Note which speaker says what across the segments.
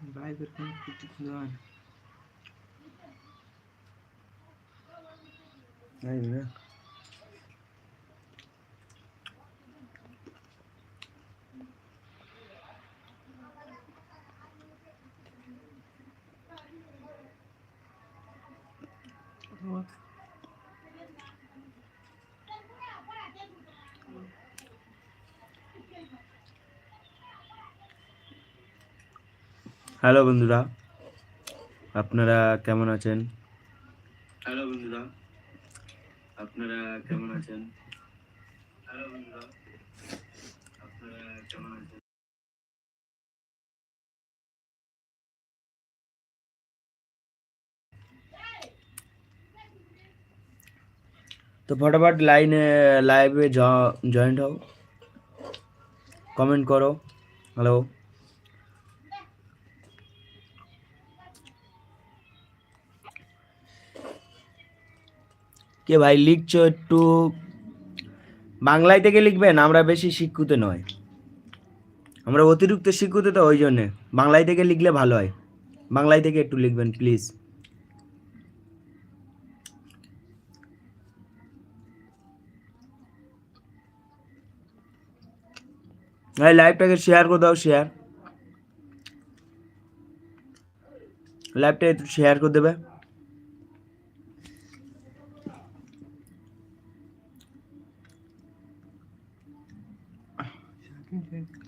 Speaker 1: লাইভের কোনো কিছু
Speaker 2: হ্যালো বন্ধুরা আপনারা কেমন আছেন? হ্যালো বন্ধুরা আপনারা কেমন আছেন? হ্যালো বন্ধুরা আপনারা কেমন আছেন? তো ফটাফট লাইনে লাইভে জয়েন্ট হও। কমেন্ট করো। হ্যালো কে ভাই লিখছো একটু? বাংলায় থেকে লিখবেন, আমরা বেশি শিক্ষিত নয় আমরা অতিরিক্ত শিক্ষিত তো ওই জন্যে। বাংলায় থেকে লিখলে ভালো হয়। বাংলায় থেকে একটু লিখবেন প্লিজ এই লাইভটাকে শেয়ার করে দাও শেয়ার লাইভটা একটু শেয়ার করে দেবে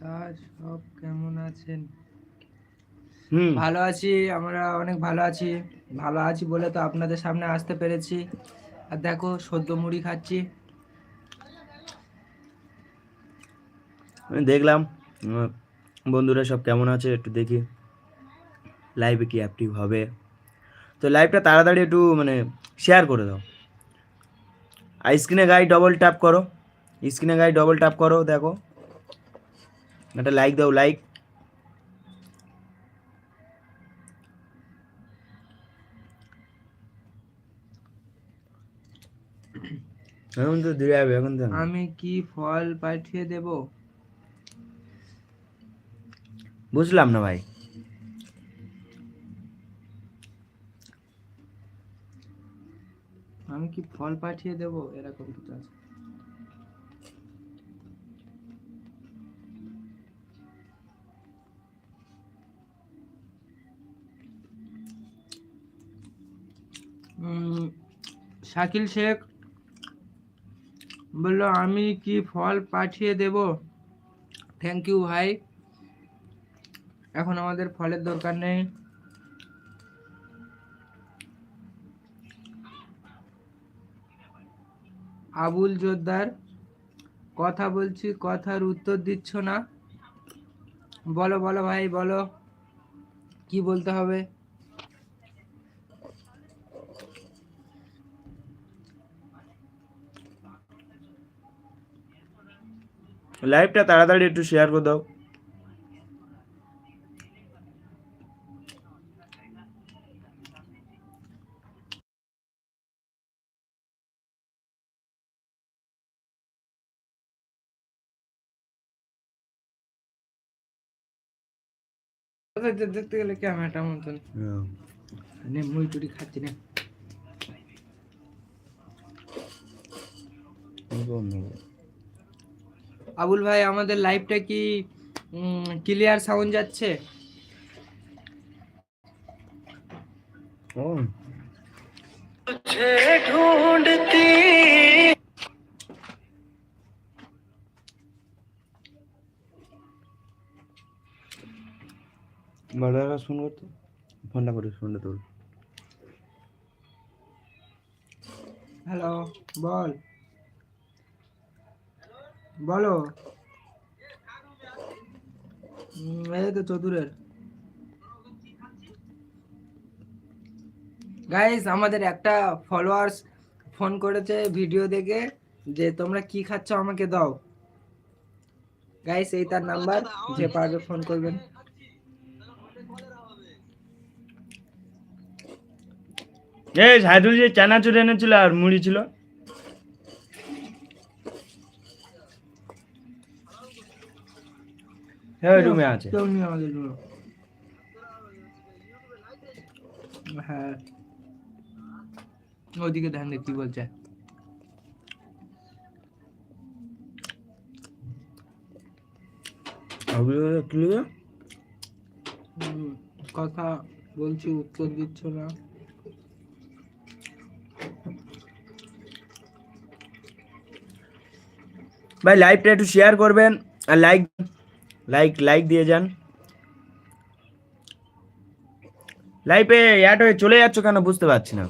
Speaker 1: তার সব কেমন আছেন?
Speaker 2: হুম।
Speaker 1: ভালো আছি আমরা অনেক ভালো আছি। ভালো আছি বলে তো আপনাদের সামনে আসতে পেরেছি। আর দেখো সদ্য মুড়ি খাচ্ছি।
Speaker 2: আমি দেখলাম বন্ধুরা সব কেমন আছে একটু দেখি। লাইভে কি অ্যাক্টিভ হবে? তো লাইভটা তাড়াতাড়ি একটু মানে শেয়ার করে দাও। আর স্ক্রিনে গায়ে ডবল ট্যাপ করো। স্ক্রিনে গায়ে ডবল ট্যাপ করো দেখো। একটা লাইক দাও লাইক এখন তো দিয়ে যাবে এখন তো
Speaker 1: আমি কি ফল পাঠিয়ে দেব?
Speaker 2: বুঝলাম না ভাই।
Speaker 1: আমি কি ফল পাঠিয়ে দেব? এরকম কিছু আছে। শাকিল শেখ বলল, আমি কি ফল পাঠিয়ে দেব? থ্যাংক ইউ ভাই। এখন আমাদের ফলের দরকার নেই। আবুল জোদ্দার, কথা বলছি, কথার উত্তর দিচ্ছ না। বলো বলো ভাই, বলো। কি বলতে হবে?
Speaker 2: লাইভটা তাড়াতাড়ি একটু শেয়ার করে দাও।
Speaker 1: দেখতে গেলে ক্যামেরাটা মতন।
Speaker 2: হ্যাঁ।
Speaker 1: নে মুড়ি টুড়ি খাচ্ছি না। আবুল ভাই আমাদের লাইভটা কি ক্লিয়ার সাউন্ড যাচ্ছে?
Speaker 2: করতো? ফোনটা করে ফোনটা তোর
Speaker 1: হ্যালো বল। বলো। এই তো চতুরের গাইস আমাদের একটা ফলোয়ার্স ফোন করেছে ভিডিও দেখে যে, তোমরা কি খাচ্ছ? আমাকে দাও। গাইস এই তার নাম্বার যে পারবে ফোন করবেন।
Speaker 2: এই, সাইদুল যে চানাচুর এনেছিল আর মুড়ি ছিল। হ্যাঁ রুমে আছে।
Speaker 1: কেউ নেই আমাদের room হ্যাঁ। ওইদিকে ধ্যান দে কি বলছে। কথা বলছি উত্তর দিচ্ছ না।
Speaker 2: ভাই লাইভটা একটু শেয়ার করবেন আর লাইক লাইক লাইক দিয়ে যান। লাইফে অ্যাড হয়ে চলে যাচ্ছ কেন বুঝতে পারছি না।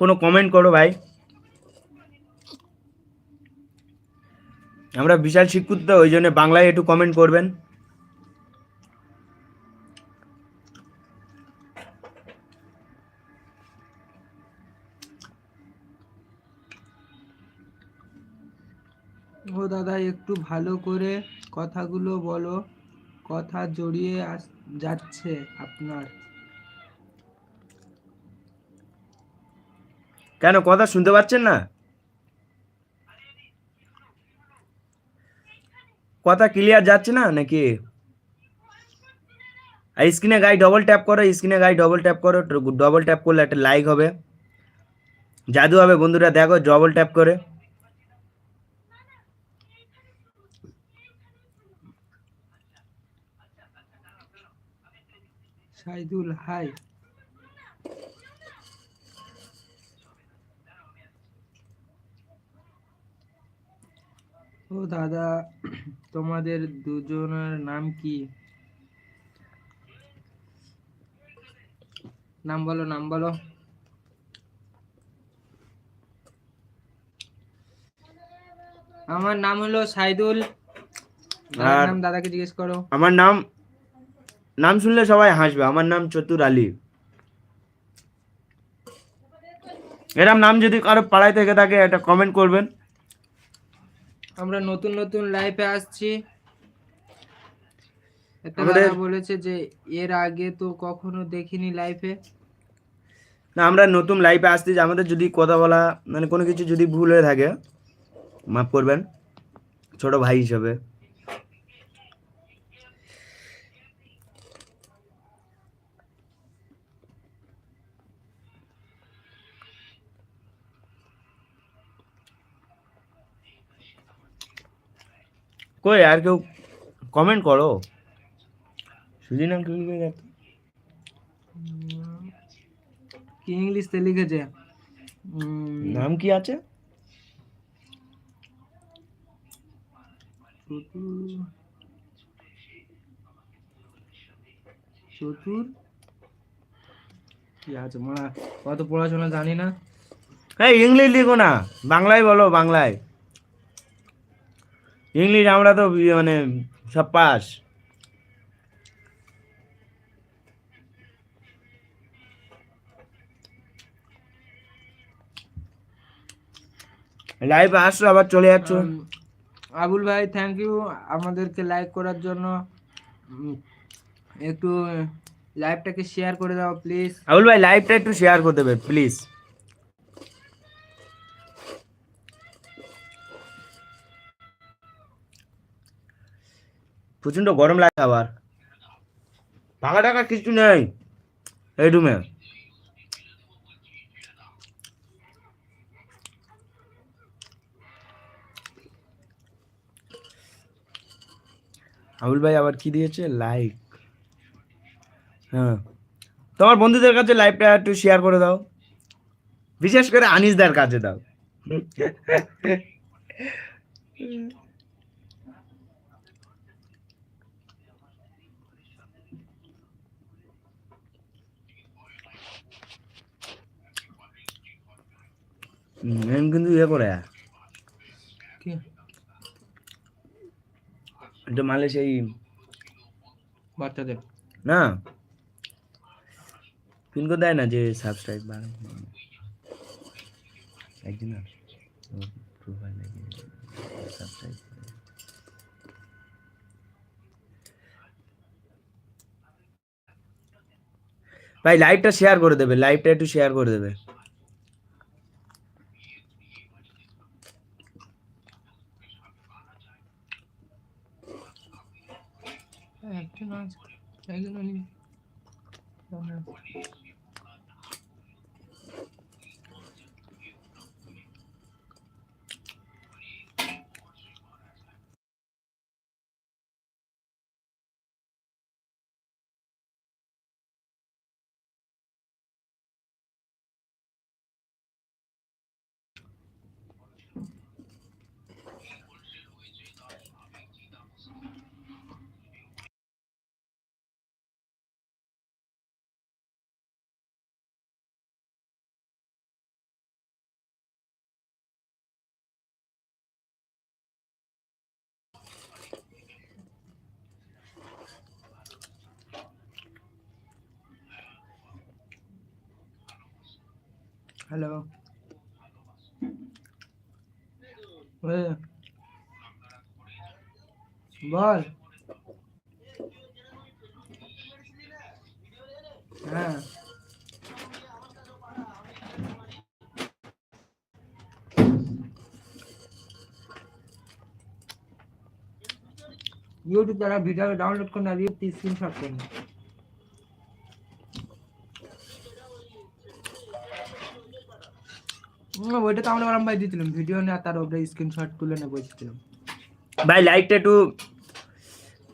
Speaker 2: কোনো কমেন্ট করো ভাই। আমরা বিশাল শিক্ষিত, ওই জন্য বাংলায় একটু কমেন্ট করবেন।
Speaker 1: ও দাদা, একটু ভালো করে কথাগুলো বলো। কথা জড়িয়ে যাচ্ছে আপনার।
Speaker 2: কেন কথা শুনতে পাচ্ছেন না? কথা ক্লিয়ার যাচ্ছে না নাকি? আর স্ক্রিনে গায়ে ডবল ট্যাপ করো স্ক্রিনে গায়ে ডবল ট্যাপ করো ডবল ট্যাপ করলে একটা লাইক হবে। জাদু হবে বন্ধুরা, দেখো ডবল ট্যাপ করে।
Speaker 1: সাইদুল হাই ও দাদা তোমাদের দুজনের নাম কি? নাম বলো নাম বলো। আমার নাম হলো সাইদুল।
Speaker 2: আর-
Speaker 1: নাম দাদাকে জিজ্ঞেস করো।
Speaker 2: আমার নাম নাম শুনলে সবাই হাসবে। আমার নাম চতুর আলী। এরম নাম যদি কারও পাড়ায় থেকে থাকে একটা কমেন্ট করবেন।
Speaker 1: আমরা নতুন নতুন লাইফে আসছি।
Speaker 2: আমাদের-
Speaker 1: বলেছে যে এর আগে তো কখনো দেখিনি লাইফে
Speaker 2: না আমরা নতুন লাইফে আসছি যে আমাদের যদি কথা বলা মানে কোনো কিছু যদি ভুল হয়ে থাকে মাফ করবেন ছোট ভাই হিসেবে। কই আর কেউ কমেন্ট করো। সুজি নাম কি লিখে গেছে?
Speaker 1: কি ইংলিশতে লিখেছে?
Speaker 2: নাম কি আছে?
Speaker 1: চতুর কি আছে? মারা কত পড়াশোনা জানি না।
Speaker 2: হ্যাঁ ইংলিশ লিখো না বাংলায় বলো বাংলায় ইংলিশ আমরা তো মানে সব পাস। লাইভ আসছো আবার চলে যাচ্ছ।
Speaker 1: আবুল ভাই থ্যাংক ইউ আমাদেরকে লাইক করার জন্য। একটু লাইভটাকে শেয়ার করে দাও প্লিজ
Speaker 2: আবুল ভাই লাইভটা একটু শেয়ার করে হবে প্লিজ প্রচণ্ড গরম লাগে আবার। ফাঁকা টাকা কিছু নেই। এই রুমে। আবুল ভাই আবার কি দিয়েছে? লাইক হ্যাঁ। তোমার বন্ধুদের কাছে লাইভটা একটু শেয়ার করে দাও। বিশেষ করে আনিসদার কাছে দাও। এম কিন্তু ইয়ে করে।
Speaker 1: কি?
Speaker 2: এটা মালে সেই
Speaker 1: বাচ্চাদের।
Speaker 2: না। পিনকোড দেয় না যে সাবস্ক্রাইব বাড়ে একদিন আর প্রোফাইল সাবস্ক্রাইব ভাই লাইভটা শেয়ার করে দেবে লাইভটা একটু শেয়ার করে দেবে।
Speaker 1: একজন আছে একজন নেই हेलो। बोल हाँ। यूट्यूब द्वारा वीडियो डाउनलोड करना भी स्क्रीन शॉट करना ওইটা তো আমরা ওরম ভাই দিয়েছিলাম। ভিডিও না তার ওপরে স্ক্রিনশট তুলে নিয়ে বসেছিলাম।
Speaker 2: ভাই লাইকটা একটু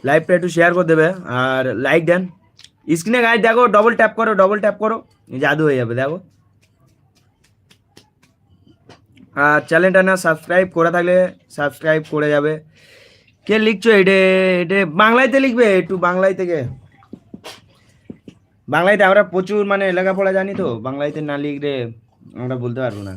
Speaker 2: লাইভটা একটু শেয়ার করে দেবে। আর লাইক দেন। স্ক্রিনে গায়ে দেখো ডবল ট্যাপ করো ডবল ট্যাপ করো। জাদু হয়ে যাবে দেখো। আর চ্যানেলটা না সাবস্ক্রাইব করে থাকলে সাবস্ক্রাইব করে যাবে। কে লিখছো এটা? এটা বাংলাইতে লিখবে? একটু বাংলায় থেকে। বাংলাইতে আমরা প্রচুর মানে লেখাপড়া জানি তো। বাংলাইতে না লিখলে আমরা বলতে পারব না।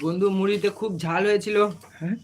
Speaker 1: বন্ধু মুড়িতে খুব ঝাল হয়েছিল।
Speaker 2: হ্যাঁ?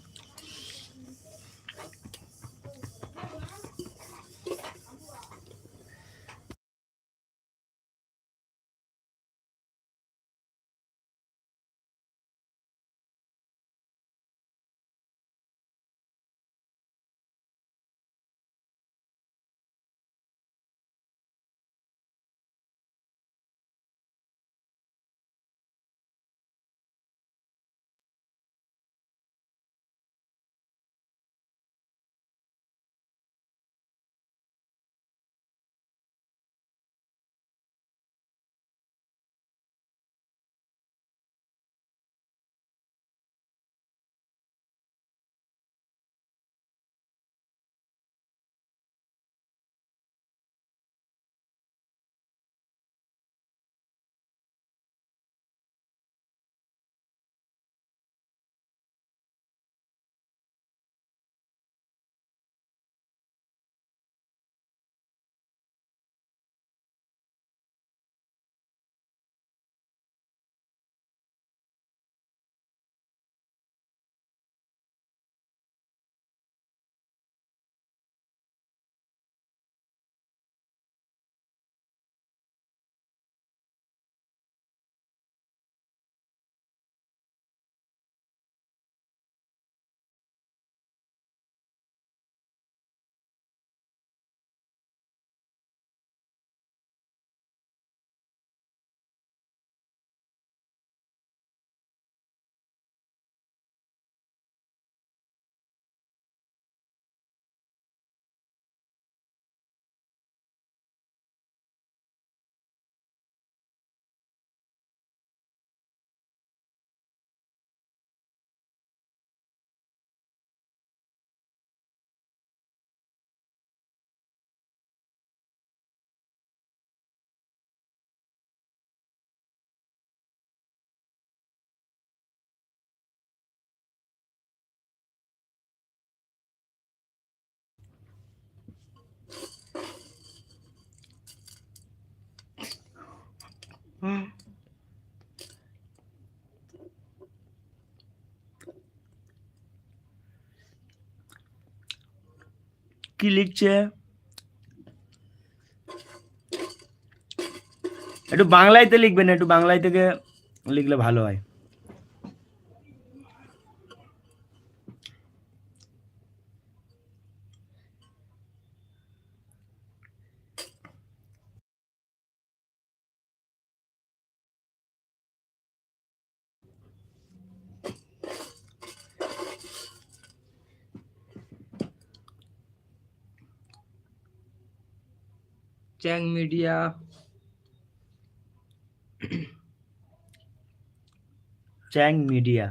Speaker 2: কি লিখছে? একটু বাংলাইতে লিখবেন একটু বাংলায় থেকে লিখলে ভালো হয়।
Speaker 1: মিডিয়া
Speaker 2: চ্যাং মিডিয়া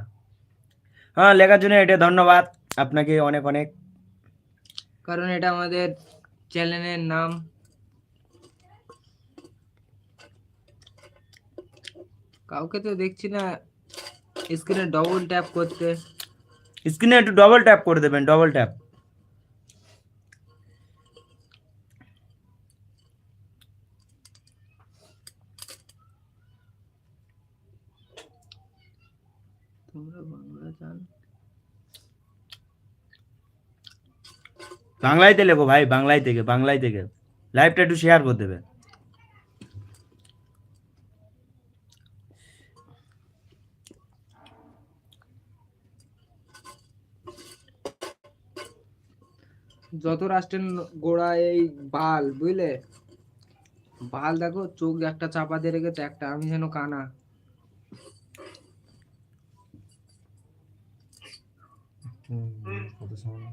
Speaker 2: হ্যাঁ লেখার জন্য এটা ধন্যবাদ। আপনাকে অনেক অনেক।
Speaker 1: কারণ এটা আমাদের চ্যানেলের নাম। কাউকে তো দেখছি না স্ক্রিনে ডবল ট্যাপ করতে।
Speaker 2: স্ক্রিনে একটু ডবল ট্যাপ করে দেবেন ডবল ট্যাপ
Speaker 1: তোমরা বাংলা জান
Speaker 2: বাংলাইতে লেখো ভাই বাংলায় থেকে বাংলায় থেকে। লাইভটা একটু শেয়ার করে দেবে
Speaker 1: যত রাষ্ট্রের গোড়া এই বাল বুঝলে? বাল দেখো চোখ একটা চাপা দিয়ে রেখেছে একটা। আমি যেন কানা। ক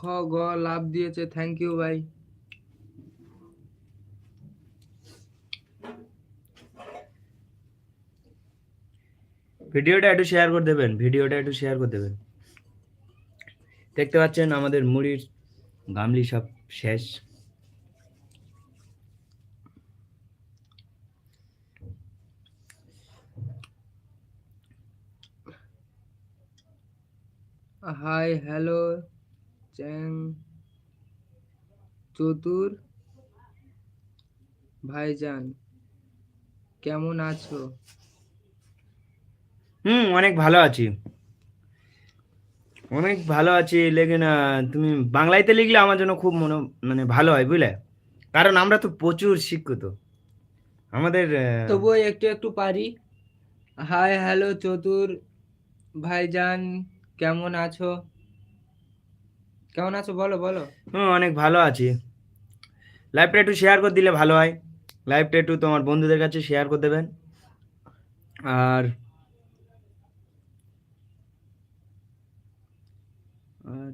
Speaker 1: খ গ লাভ দিয়েছে। থ্যাংক ইউ ভাই
Speaker 2: ভিডিওটা একটু শেয়ার করে দেবেন ভিডিওটা একটু শেয়ার করে দেবেন। দেখতে পাচ্ছেন আমাদের মুড়ির গামলি সব শেষ।
Speaker 1: হাই হ্যালো চ্যাং চতুর ভাইজান কেমন আছো?
Speaker 2: হুম অনেক ভালো আছি। অনেক ভালো আছি লেকিন আহ, তুমি বাংলাইতে লিখলে আমার জন্য খুব মনে মানে ভালো হয় বুঝলে? কারণ আমরা তো প্রচুর শিক্ষিত। আমাদের
Speaker 1: তবুও একটু একটু পারি। হাই হ্যালো চতুর ভাইজান কেমন আছো? কেমন আছো বলো বলো।
Speaker 2: হুম, অনেক ভালো আছি। লাইভটা একটু শেয়ার করে দিলে ভালো হয়। লাইভটা একটু তোমার বন্ধুদের কাছে শেয়ার করে দেবেন। আর আর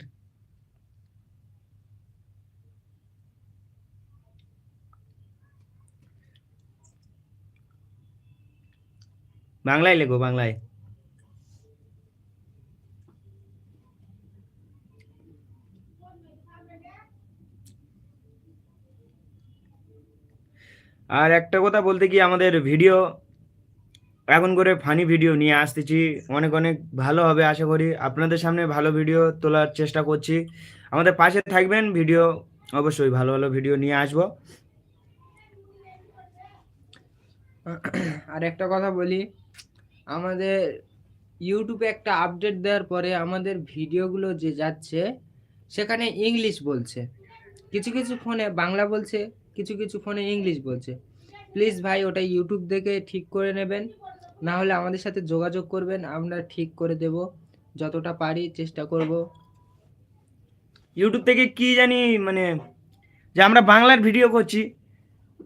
Speaker 2: বাংলায় লেখো, বাংলায়। আর একটা কথা বলতে কি আমাদের ভিডিও এখন করে ফানি ভিডিও নিয়ে আসতেছি। অনেক অনেক ভালো হবে আশা করি। আপনাদের সামনে ভালো ভিডিও তোলার চেষ্টা করছি। আমাদের পাশে থাকবেন ভিডিও অবশ্যই ভালো ভালো ভিডিও নিয়ে আসব।
Speaker 1: আর একটা কথা বলি, আমাদের ইউটিউবে একটা আপডেট দেওয়ার পরে আমাদের ভিডিওগুলো যে যাচ্ছে, সেখানে ইংলিশ বলছে। কিছু কিছু ফোনে বাংলা বলছে। কিছু কিছু ফোনে ইংলিশ বলছে। প্লিজ ভাই, ওটা ইউটিউব দেখে ঠিক করে নেবেন। না হলে আমাদের সাথে যোগাযোগ করবেন, আমরা ঠিক করে দেব। যতটা পারি চেষ্টা করব।
Speaker 2: ইউটিউব থেকে কি জানি মানে যে আমরা বাংলার ভিডিও করছি,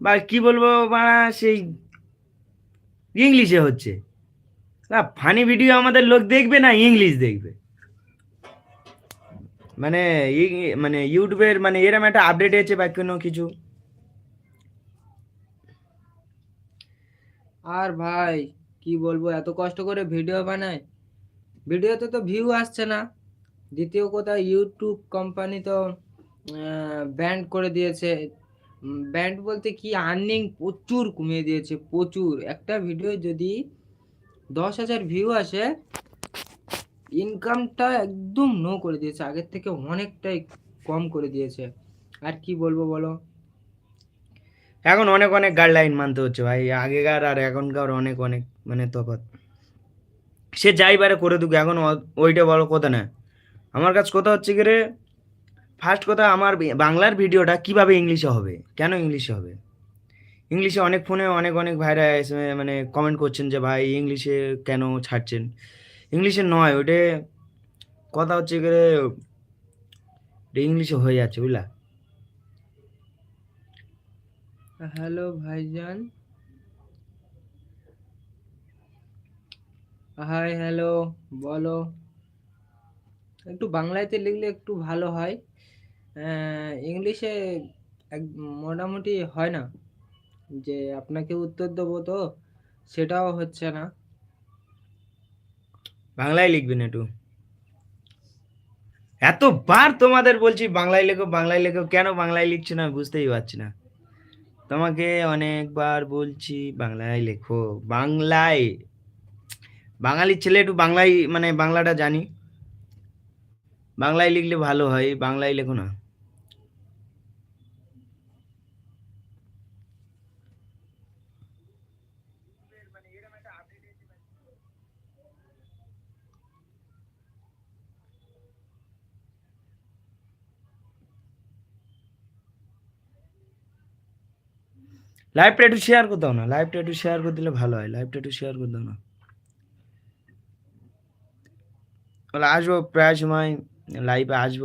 Speaker 2: বা কি বলব, বা সেই ইংলিশে হচ্ছে। ফানি ভিডিও আমাদের লোক দেখবে না, ইংলিশ দেখবে। মানে মানে ইউটিউবের মানে এরম একটা আপডেট হয়েছে বা কোনো কিছু।
Speaker 1: আর ভাই, কি বলব, এত কষ্ট করে ভিডিও বানায়। ভিডিওতে তো ভিউ আসছে না। দ্বিতীয় কথা ইউটিউব কোম্পানি তো ব্যান্ড করে দিয়েছে। ব্যান্ড বলতে কি আর্নিং প্রচুর কমিয়ে দিয়েছে, প্রচুর। একটা ভিডিও যদি দশ হাজার ভিউ আসে ইনকামটা একদম নো করে দিয়েছে। আগের থেকে অনেকটাই কম করে দিয়েছে। আর কি বলব বলো?
Speaker 2: এখন অনেক অনেক গাইডলাইন মানতে হচ্ছে ভাই। আগেকার আর এখনকার অনেক অনেক মানে তফাৎ। সে যাই পারে করে দুক, এখন ওইটা বড় কথা না। আমার কাছে কথা হচ্ছে কি রে ফার্স্ট কথা আমার বাংলার ভিডিওটা কীভাবে ইংলিশে হবে? কেন ইংলিশে হবে? ইংলিশে অনেক ফোনে অনেক অনেক ভাইরা এসে মানে কমেন্ট করছেন যে, ভাই ইংলিশে কেন ছাড়ছেন? ইংলিশে নয়, ওইটা কথা হচ্ছে কি রে ইংলিশে হয়ে যাচ্ছে, বুঝলা?
Speaker 1: হ্যালো ভাইজান। হাই, হ্যালো, বলো। একটু বাংলাতে লিখলে একটু ভালো হয়। ইংলিশে মোটামুটি হয় না। যে আপনাকে উত্তর দেবো তো, সেটাও হচ্ছে না।
Speaker 2: বাংলায় লিখবেন একটু। এতবার তোমাদের বলছি বাংলায় লেখো বাংলায় লেখো, কেন বাংলায় লিখছো না বুঝতেই পারছি না। তোমাকে অনেকবার বলছি, বাংলায় লেখো। বাংলায়। বাঙালির ছেলে একটু বাংলায় মানে বাংলাটা জানি। বাংলায় লিখলে ভালো হয়, বাংলায় লেখো না। লাইভটা একটু শেয়ার করে দাও না। লাইভটা একটু শেয়ার করে দিলে ভালো হয়। লাইভটা একটু শেয়ার করে দাও না। আসব, প্রায় সময় লাইভে আসব।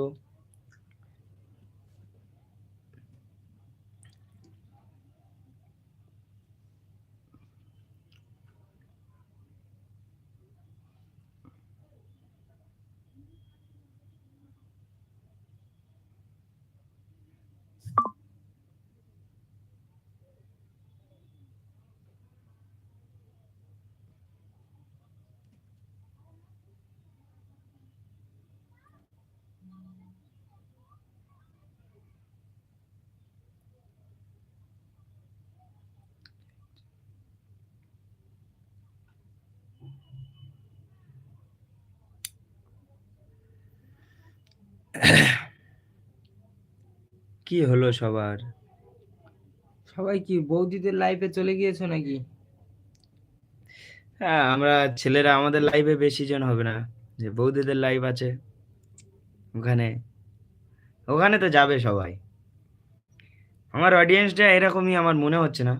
Speaker 2: কি হলো সবার?
Speaker 1: সবাই কি বৌদিদের লাইফে চলে গিয়েছো নাকি?
Speaker 2: হ্যাঁ আমরা ছেলেরা আমাদের লাইফে বেশি জন হবে না যে বৌদিদের লাইভ আছে ওখানে। ওখানে তো যাবে সবাই। আমার অডিয়েন্সটা এরকমই আমার মনে হচ্ছে না।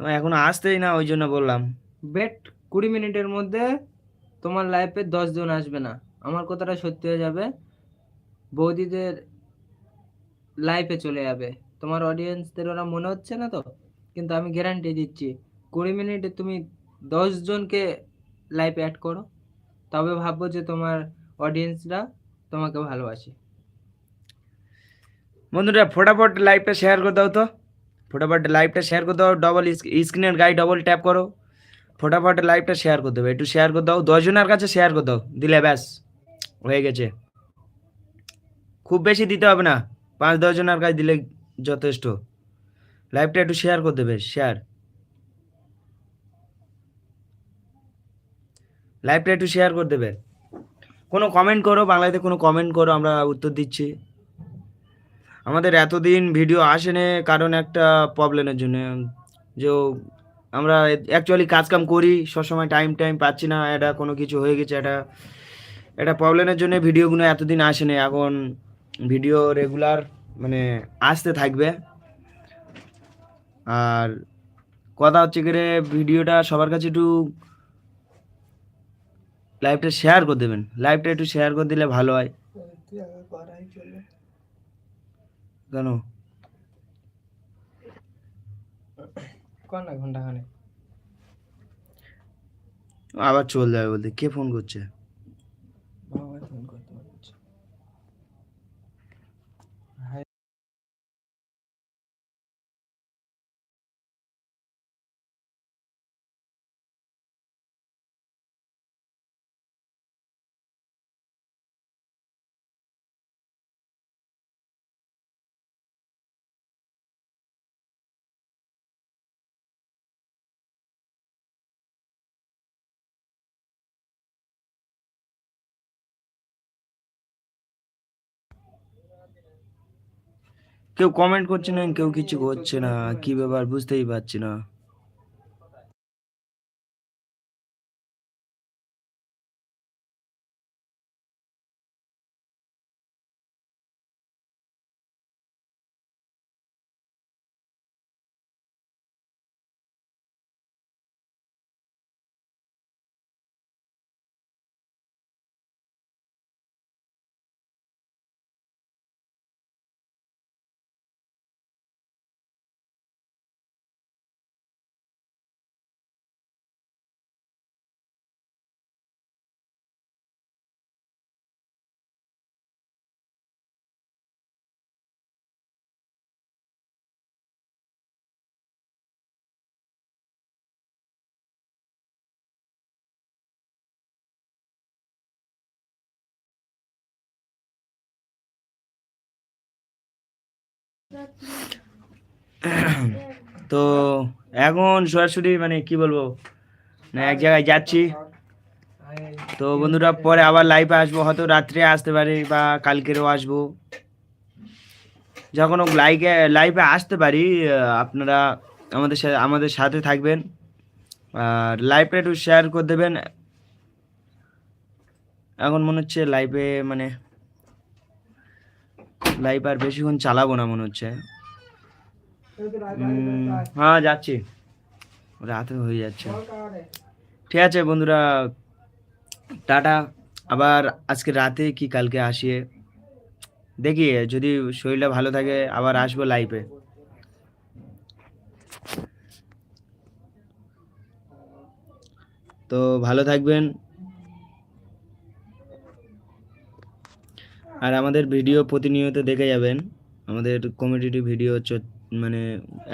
Speaker 2: এখনও আসতেই না ওই জন্য বললাম।
Speaker 1: বেট কুড়ি মিনিটের মধ্যে তোমার লাইফে দশ জন আসবে না। আমার কথাটা সত্যি হয়ে যাবে। বৌদিদের লাইফে চলে যাবে। তোমার অডিয়েন্সদের ওরা মনে হচ্ছে না তো? কিন্তু আমি গ্যারান্টি দিচ্ছি, কুড়ি মিনিটে তুমি দশ জনকে লাইফে অ্যাড করো। তবে ভাববো যে তোমার অডিয়েন্সরা তোমাকে ভালোবাসে।
Speaker 2: বন্ধুরা, ফটাফট লাইভটা শেয়ার করে দাও তো। ফটাফট লাইভটা শেয়ার করে দাও ডবল স্ক্রিনের গায়ে ডবল ট্যাপ করো। ফটাফট লাইভটা শেয়ার করে দেবে। একটু শেয়ার করে দাও, দশজনের কাছে শেয়ার করে দাও। দিলে ব্যাস, হয়ে গেছে। খুব বেশি দিতে হবে না। পাঁচ দশজনের কাছে দিলে যথেষ্ট। লাইভটা একটু শেয়ার করে দেবে শেয়ার লাইভটা একটু শেয়ার করে দেবে কোনো কমেন্ট করো, বাংলাতে কোনো কমেন্ট করো, আমরা উত্তর দিচ্ছি। আমাদের এতদিন ভিডিও আসেনি কারণ একটা প্রবলেমের জন্য। যে আমরা অ্যাকচুয়ালি কাজকাম করি, সবসময় টাইম টাইম পাচ্ছি না এটা কোনো কিছু হয়ে গেছে এটা এটা প্রবলেমের জন্য ভিডিওগুলো এতদিন আসেনি। এখন ভিডিও রেগুলার মানে আসতে থাকবে। আর কথা হচ্ছে কি রে ভিডিওটা সবার কাছে একটু লাইভটা শেয়ার করে দেবেন। লাইভটা একটু শেয়ার করে দিলে ভালো হয়। কেন?
Speaker 1: কর ঘণ্টা
Speaker 2: আবার চল যাবে বলতে কে ফোন করছে? কেউ কমেন্ট করছে না কেউ কিছু করছে না কি ব্যাপার বুঝতেই পারছি না। তো এখন সরাসরি মানে কি বলব? না, এক জায়গায় যাচ্ছি। তো বন্ধুরা, পরে আবার লাইভে আসব। হয়তো রাত্রে আসতে পারি বা কালকেরও আসব। যখন লাইভে লাইভে আসতে পারি আপনারা আমাদের সাথে আমাদের সাথে থাকবেন। আর লাইভটা একটু শেয়ার করে দেবেন। এখন মনে হচ্ছে লাইভে মানে লাইভ আর বেশিক্ষণ চালাবো না মনে হচ্ছে। হ্যাঁ যাচ্ছি। রাতে হয়ে যাচ্ছে। ঠিক আছে বন্ধুরা টাটা। আবার আজকে রাতে কি কালকে আসিয়ে দেখি যদি শরীরটা ভালো থাকে আবার আসব লাইভে তো ভালো থাকবেন। আর আমাদের ভিডিও প্রতিনিয়ত দেখে যাবেন। আমাদের কমেডি ভিডিও মানে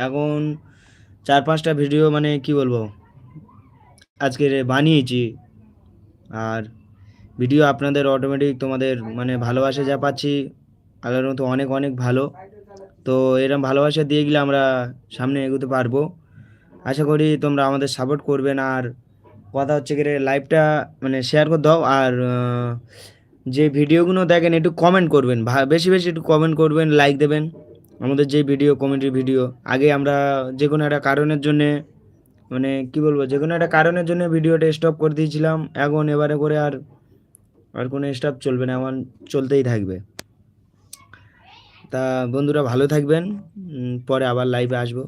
Speaker 2: এখন চার পাঁচটা ভিডিও মানে কি বলব? আজকে বানিয়েছি, আর ভিডিও আপনাদের অটোমেটিক তোমাদের মানে ভালোবাসা যা পাচ্ছি, আগের মতো অনেক অনেক ভালো। তো এরকম ভালোবাসা দিয়ে গেলে আমরা সামনে এগোতে পারব। আশা করি তোমরা আমাদের সাপোর্ট করবেন আর কথা হচ্ছে কি লাইভটা মানে শেয়ার করে দাও। আর যে ভিডিওগুলো দেখেন, একটু কমেন্ট করবেন। বেশি বেশি একটু কমেন্ট করবেন লাইক দেবেন। আমাদের যে ভিডিও কমেডির ভিডিও আগে আমরা যে কোনো একটা কারণের জন্যে মানে কি বলব, যে কোনো একটা কারণের জন্য ভিডিওটা স্টপ করে দিয়েছিলাম। এখন এবারে করে আর আর কোনো স্টপ চলবে না এখন চলতেই থাকবে। তা বন্ধুরা ভালো থাকবেন। পরে আবার লাইভে আসব।